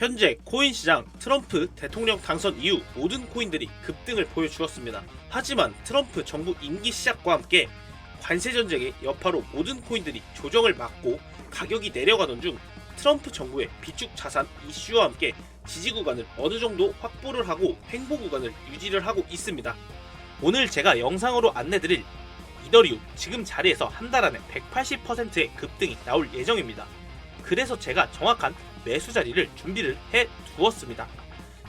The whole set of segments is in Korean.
현재 코인 시장 트럼프 대통령 당선 이후 모든 코인들이 급등을 보여주었습니다. 하지만 트럼프 정부 임기 시작과 함께 관세 전쟁의 여파로 모든 코인들이 조정을 막고 가격이 내려가던 중 트럼프 정부의 비축 자산 이슈와 함께 지지 구간을 어느 정도 확보를 하고 횡보 구간을 유지를 하고 있습니다. 오늘 제가 영상으로 안내드릴 이더리움 지금 자리에서 한 달 안에 180%의 급등이 나올 예정입니다. 그래서 제가 정확한 매수 자리를 준비를 해 두었습니다.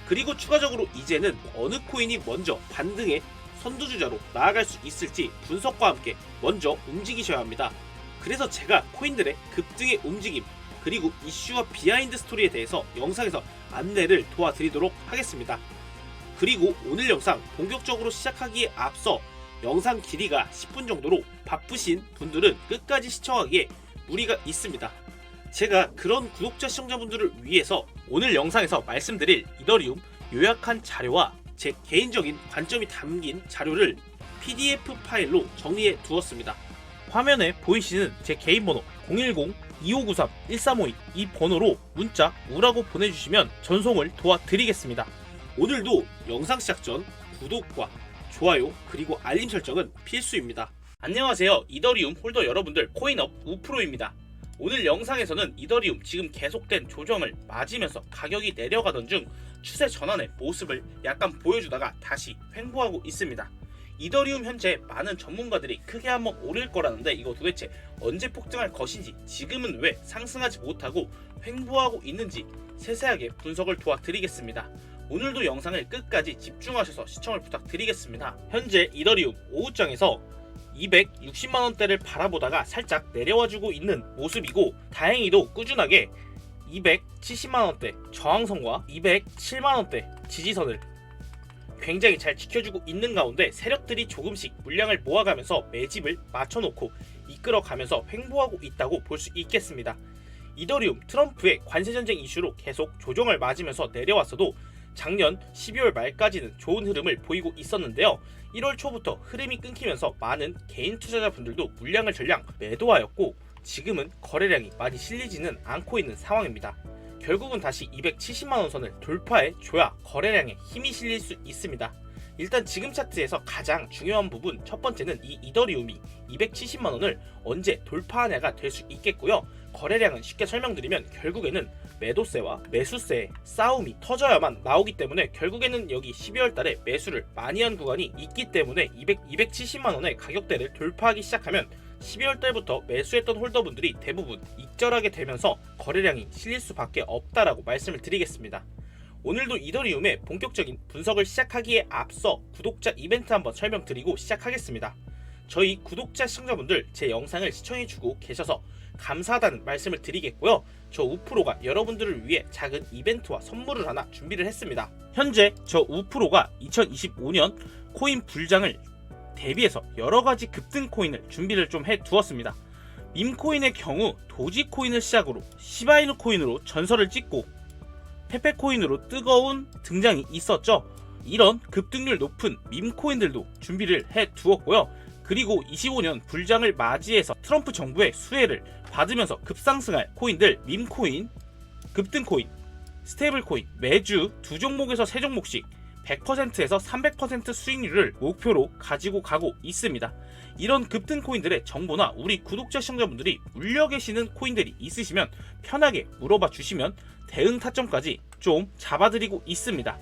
그리고 추가적으로 이제는 어느 코인이 먼저 반등의 선두주자로 나아갈 수 있을지 분석과 함께 먼저 움직이셔야 합니다. 그래서 제가 코인들의 급등의 움직임 그리고 이슈와 비하인드 스토리에 대해서 영상에서 안내를 도와드리도록 하겠습니다. 그리고 오늘 영상 본격적으로 시작하기에 앞서 영상 길이가 10분 정도로 바쁘신 분들은 끝까지 시청하기에 무리가 있습니다. 제가 그런 구독자 시청자분들을 위해서 오늘 영상에서 말씀드릴 이더리움 요약한 자료와 제 개인적인 관점이 담긴 자료를 PDF 파일로 정리해 두었습니다. 화면에 보이시는 제 개인 번호 010-2593-1352 이 번호로 문자 우라고 보내주시면 전송을 도와드리겠습니다. 오늘도 영상 시작 전 구독과 좋아요 그리고 알림 설정은 필수입니다. 안녕하세요 이더리움 홀더 여러분들 코인업 우프로입니다. 오늘 영상에서는 이더리움 지금 계속된 조정을 맞으면서 가격이 내려가던 중 추세 전환의 모습을 약간 보여주다가 다시 횡보하고 있습니다. 이더리움 현재 많은 전문가들이 크게 한번 오를 거라는데 이거 도대체 언제 폭등할 것인지 지금은 왜 상승하지 못하고 횡보하고 있는지 세세하게 분석을 도와드리겠습니다. 오늘도 영상을 끝까지 집중하셔서 시청을 부탁드리겠습니다. 현재 이더리움 오후장에서 260만 원대를 바라보다가 살짝 내려와주고 있는 모습이고 다행히도 꾸준하게 270만 원대 저항선과 207만 원대 지지선을 굉장히 잘 지켜주고 있는 가운데 세력들이 조금씩 물량을 모아가면서 매집을 맞춰놓고 이끌어가면서 횡보하고 있다고 볼 수 있겠습니다. 이더리움 트럼프의 관세 전쟁 이슈로 계속 조정을 맞으면서 내려왔어도 작년 12월 말까지는 좋은 흐름을 보이고 있었는데요. 1월 초부터 흐름이 끊기면서 많은 개인 투자자분들도 물량을 전량 매도하였고 지금은 거래량이 많이 실리지는 않고 있는 상황입니다. 결국은 다시 270만원 선을 돌파해 줘야 거래량에 힘이 실릴 수 있습니다. 일단 지금 차트에서 가장 중요한 부분 첫 번째는 이 이더리움이 270만 원을 언제 돌파하냐가 될 수 있겠고요. 거래량은 쉽게 설명드리면 결국에는 매도세와 매수세의 싸움이 터져야만 나오기 때문에 결국에는 여기 12월 달에 매수를 많이 한 구간이 있기 때문에 200, 270만 원의 가격대를 돌파하기 시작하면 12월 달부터 매수했던 홀더분들이 대부분 익절하게 되면서 거래량이 실릴 수밖에 없다라고 말씀을 드리겠습니다. 오늘도 이더리움의 본격적인 분석을 시작하기에 앞서 구독자 이벤트 한번 설명드리고 시작하겠습니다. 저희 구독자 시청자분들 제 영상을 시청해주고 계셔서 감사하다는 말씀을 드리겠고요. 저 우프로가 여러분들을 위해 작은 이벤트와 선물을 하나 준비를 했습니다. 현재 저 우프로가 2025년 코인 불장을 대비해서 여러 가지 급등 코인을 준비를 좀 해 두었습니다. 밈코인의 경우 도지코인을 시작으로 시바이누 코인으로 전설을 찍고 페페코인으로 뜨거운 등장이 있었죠. 이런 급등률 높은 밈코인들도 준비를 해 두었고요. 그리고 25년 불장을 맞이해서 트럼프 정부의 수혜를 받으면서 급상승할 코인들 밈코인, 급등코인, 스테이블코인 매주 두 종목에서 세 종목씩 100%에서 300% 수익률을 목표로 가지고 가고 있습니다. 이런 급등 코인들의 정보나 우리 구독자 시청자분들이 물려 계시는 코인들이 있으시면 편하게 물어봐 주시면 대응 타점까지 좀 잡아드리고 있습니다.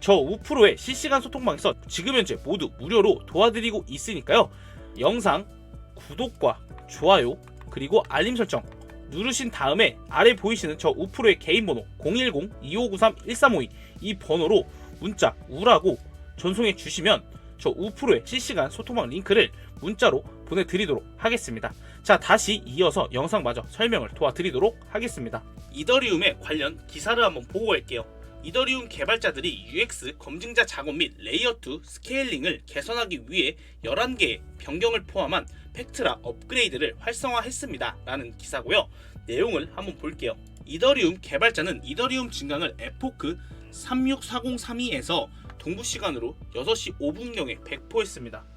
저 우프로의 실시간 소통방에서 지금 현재 모두 무료로 도와드리고 있으니까요. 영상 구독과 좋아요 그리고 알림 설정 누르신 다음에 아래 보이시는 저 우프로의 개인 번호 010-2593-1352 이 번호로 문자 우라고 전송해 주시면 저 우프로의 실시간 소통방 링크를 문자로 보내드리도록 하겠습니다. 자 다시 이어서 영상마저 설명을 도와드리도록 하겠습니다. 이더리움의 관련 기사를 한번 보고 갈게요. 이더리움 개발자들이 UX 검증자 작업 및 레이어2 스케일링을 개선하기 위해 11개의 변경을 포함한 팩트라 업그레이드를 활성화했습니다. 라는 기사고요. 내용을 한번 볼게요. 이더리움 개발자는 이더리움 증강을 에포크 364032에서 동부 시간으로 6시 5분경에 배포했습니다.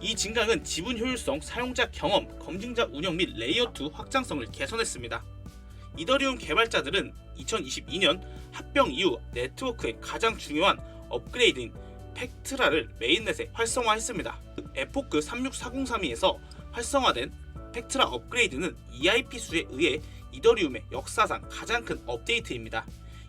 이 증강은 지분 효율성, 사용자 경험, 검증자 운영 및 레이어 2 확장성을 개선했습니다. 이더리움 개발자들은 2022년 합병 이후 네트워크의 가장 중요한 업그레이드인 팩트라를 메인넷에 활성화했습니다. 에포크 36403에서 활성화된 팩트라 업그레이드는 EIP 수에 의해 이더리움의 역사상 가장 큰 업데이트입니다.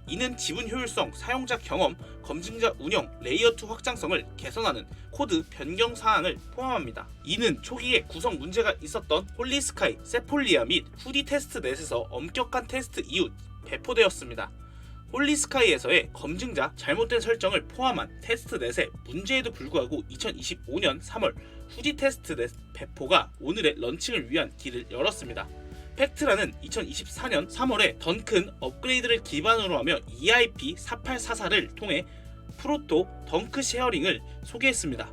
이는 지분 효율성, 사용자 경험, 검증자 운영, 레이어2 확장성을 개선하는 코드 변경 사항을 포함합니다. 이는 초기에 구성 문제가 있었던 홀리스카이, 세폴리아 및 후디 테스트 넷에서 엄격한 테스트 이후 배포되었습니다. 홀리스카이에서의 검증자 잘못된 설정을 포함한 테스트 넷의 문제에도 불구하고 2025년 3월 후디 테스트 넷 배포가 오늘의 런칭을 위한 길을 열었습니다. 팩트라는 2024년 3월에 던큰 업그레이드를 기반으로 하며 E EIP 4844를 통해 프로토 덩크 쉐어링을 소개했습니다.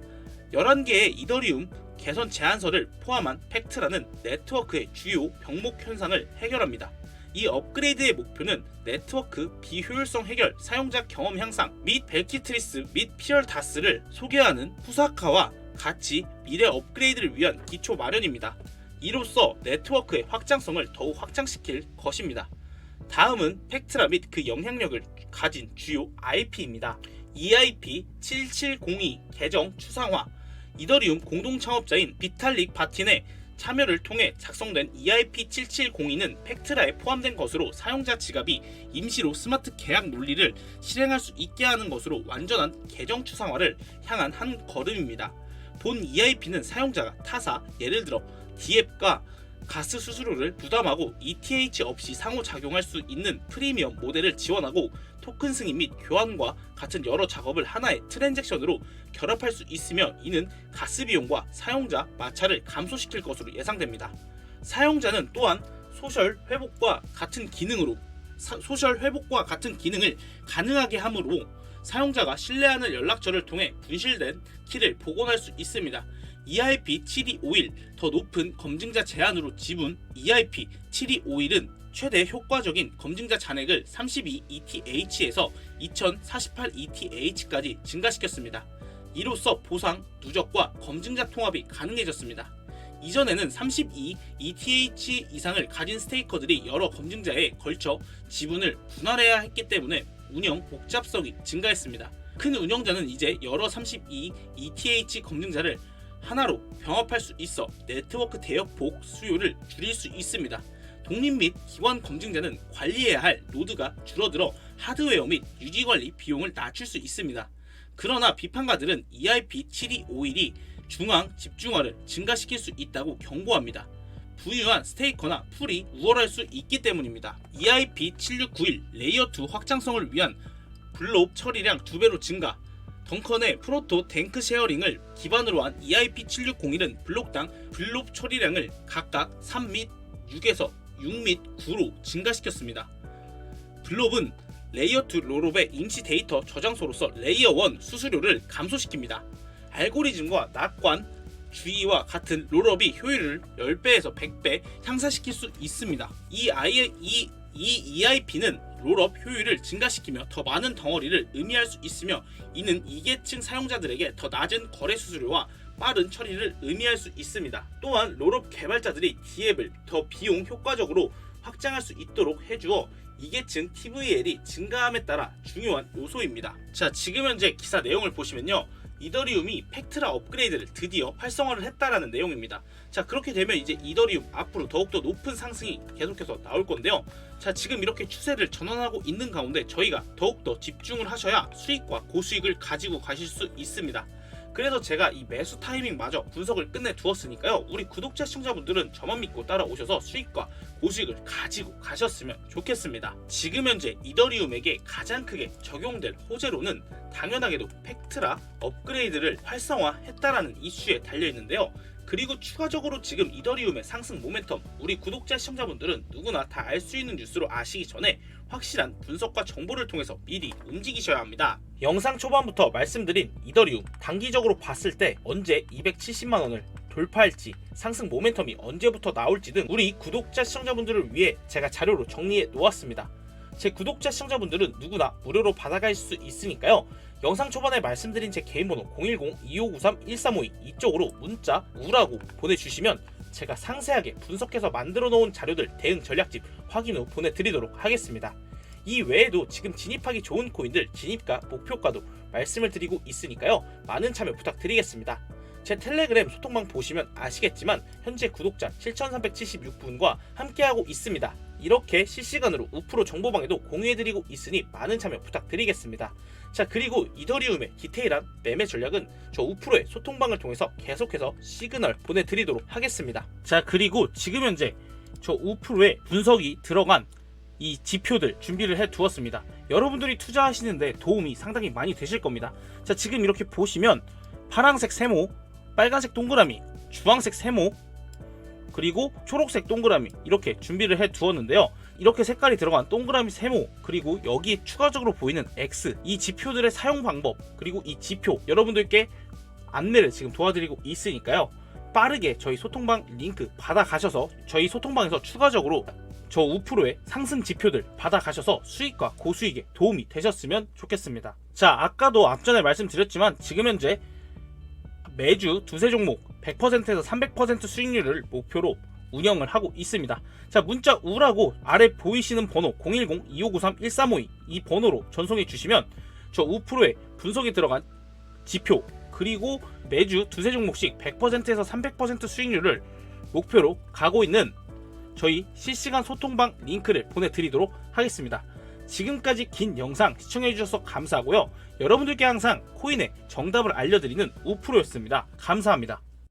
11개의 이더리움 개선 제안서를 포함한 팩트라는 네트워크의 주요 병목 현상을 해결합니다. 이 업그레이드의 목표는 네트워크 비효율성 해결, 사용자 경험 향상 및 벨키트리스 및 피얼 다스를 소개하는 푸사카와 같이 미래 업그레이드를 위한 기초 마련입니다. 이로써 네트워크의 확장성을 더욱 확장시킬 것입니다. 다음은 팩트라 및 그 영향력을 가진 주요 IP입니다. EIP 7702 계정 추상화 이더리움 공동 창업자인 비탈릭 바틴의 참여를 통해 작성된 EIP 7702는 팩트라에 포함된 것으로 사용자 지갑이 임시로 스마트 계약 논리를 실행할 수 있게 하는 것으로 완전한 계정 추상화를 향한 한 걸음입니다. 본 EIP는 사용자가 타사, 예를 들어 디앱과 가스 수수료를 부담하고 ETH 없이 상호작용할 수 있는 프리미엄 모델을 지원하고 토큰 승인 및 교환과 같은 여러 작업을 하나의 트랜잭션으로 결합할 수 있으며 이는 가스 비용과 사용자 마찰을 감소시킬 것으로 예상됩니다. 사용자는 또한 소셜 회복과 같은 기능으로 사- 소셜 회복과 같은 기능을 가능하게 하므로 사용자가 신뢰하는 연락처를 통해 분실된 키를 복원할 수 있습니다. EIP 7251 더 높은 검증자 제한으로 지분 EIP 7251은 최대 효과적인 검증자 잔액을 32 ETH에서 2048 ETH까지 증가시켰습니다. 이로써 보상, 누적과 검증자 통합이 가능해졌습니다. 이전에는 32 ETH 이상을 가진 스테이커들이 여러 검증자에 걸쳐 지분을 분할해야 했기 때문에 운영 복잡성이 증가했습니다. 큰 운영자는 이제 여러 32 ETH 검증자를 하나로 병합할 수 있어 네트워크 대역폭 수요를 줄일 수 있습니다. 독립 및 기관 검증자는 관리해야 할 노드가 줄어들어 하드웨어 및 유지 관리 비용을 낮출 수 있습니다. 그러나 비판가들은 E EIP 7251이 중앙 집중화를 증가시킬 수 있다고 경고합니다. 부유한 스테이커나 풀이 우월할 수 있기 때문입니다. E EIP 7691 레이어 2 확장성을 위한 블록 처리량 2배로 증가, 덩컨의 프로토 탱크 쉐어링을 기반으로 한 E EIP 7601은 블록당 블록 처리량을 각각 3 및 6에서 6 및 9로 증가시켰습니다. 블롭은 레이어 2 롤업의 임시 데이터 저장소로서 레이어 1 수수료를 감소시킵니다. 알고리즘과 낙관, 주의와 같은 롤업이 효율을 10배에서 100배 향상시킬 수 있습니다. 이, I, 이, 이 EIP는 롤업 효율을 증가시키며 더 많은 덩어리를 의미할 수 있으며 이는 이계층 사용자들에게 더 낮은 거래 수수료와 빠른 처리를 의미할 수 있습니다. 또한 롤업 개발자들이 D앱을 더 비용 효과적으로 확장할 수 있도록 해주어 이계층 TVL이 증가함에 따라 중요한 요소입니다. 자, 지금 현재 기사 내용을 보시면요. 이더리움이 팩트라 업그레이드를 드디어 활성화를 했다라는 내용입니다. 자, 그렇게 되면 이제 이더리움 앞으로 더욱더 높은 상승이 계속해서 나올 건데요. 자, 지금 이렇게 추세를 전환하고 있는 가운데 저희가 더욱더 집중을 하셔야 수익과 고수익을 가지고 가실 수 있습니다. 그래서 제가 이 매수 타이밍마저 분석을 끝내 두었으니까요. 우리 구독자 시청자분들은 저만 믿고 따라오셔서 수익과 고수익을 가지고 가셨으면 좋겠습니다. 지금 현재 이더리움에게 가장 크게 적용될 호재로는 당연하게도 팩트라 업그레이드를 활성화했다라는 이슈에 달려 있는데요. 그리고 추가적으로 지금 이더리움의 상승 모멘텀 우리 구독자 시청자분들은 누구나 다 알 수 있는 뉴스로 아시기 전에 확실한 분석과 정보를 통해서 미리 움직이셔야 합니다. 영상 초반부터 말씀드린 이더리움 단기적으로 봤을 때 언제 270만 원을 돌파할지 상승 모멘텀이 언제부터 나올지 등 우리 구독자 시청자분들을 위해 제가 자료로 정리해 놓았습니다. 제 구독자 시청자분들은 누구나 무료로 받아갈 수 있으니까요. 영상 초반에 말씀드린 제 개인 번호 010-2593-1352 이쪽으로 문자 우라고 보내주시면 제가 상세하게 분석해서 만들어 놓은 자료들 대응 전략집 확인 후 보내드리도록 하겠습니다. 이 외에도 지금 진입하기 좋은 코인들 진입가 목표가도 말씀을 드리고 있으니까요. 많은 참여 부탁드리겠습니다. 제 텔레그램 소통방 보시면 아시겠지만 현재 구독자 7,376분과 함께하고 있습니다. 이렇게 실시간으로 우프로 정보방에도 공유해드리고 있으니 많은 참여 부탁드리겠습니다. 자 그리고 이더리움의 디테일한 매매 전략은 저 우프로의 소통방을 통해서 계속해서 시그널 보내드리도록 하겠습니다. 자 그리고 지금 현재 저 우프로의 분석이 들어간 이 지표들 준비를 해 두었습니다. 여러분들이 투자하시는데 도움이 상당히 많이 되실 겁니다. 자 지금 이렇게 보시면 파란색 세모, 빨간색 동그라미, 주황색 세모, 그리고 초록색 동그라미 이렇게 준비를 해 두었는데요. 이렇게 색깔이 들어간 동그라미 세모 그리고 여기에 추가적으로 보이는 X 이 지표들의 사용 방법 그리고 이 지표 여러분들께 안내를 지금 도와드리고 있으니까요. 빠르게 저희 소통방 링크 받아 가셔서 저희 소통방에서 추가적으로 저 우프로의 상승 지표들 받아 가셔서 수익과 고수익에 도움이 되셨으면 좋겠습니다. 자, 아까도 앞전에 말씀드렸지만 지금 현재 매주 두세 종목 100%에서 300% 수익률을 목표로 운영을 하고 있습니다. 자, 문자 우라고 아래 보이시는 번호 010-2593-1352 이 번호로 전송해 주시면 저 우프로에 분석이 들어간 지표 그리고 매주 두세 종목씩 100%에서 300% 수익률을 목표로 가고 있는 저희 실시간 소통방 링크를 보내드리도록 하겠습니다. 지금까지 긴 영상 시청해주셔서 감사하고요. 여러분들께 항상 코인의 정답을 알려드리는 우프로였습니다. 감사합니다.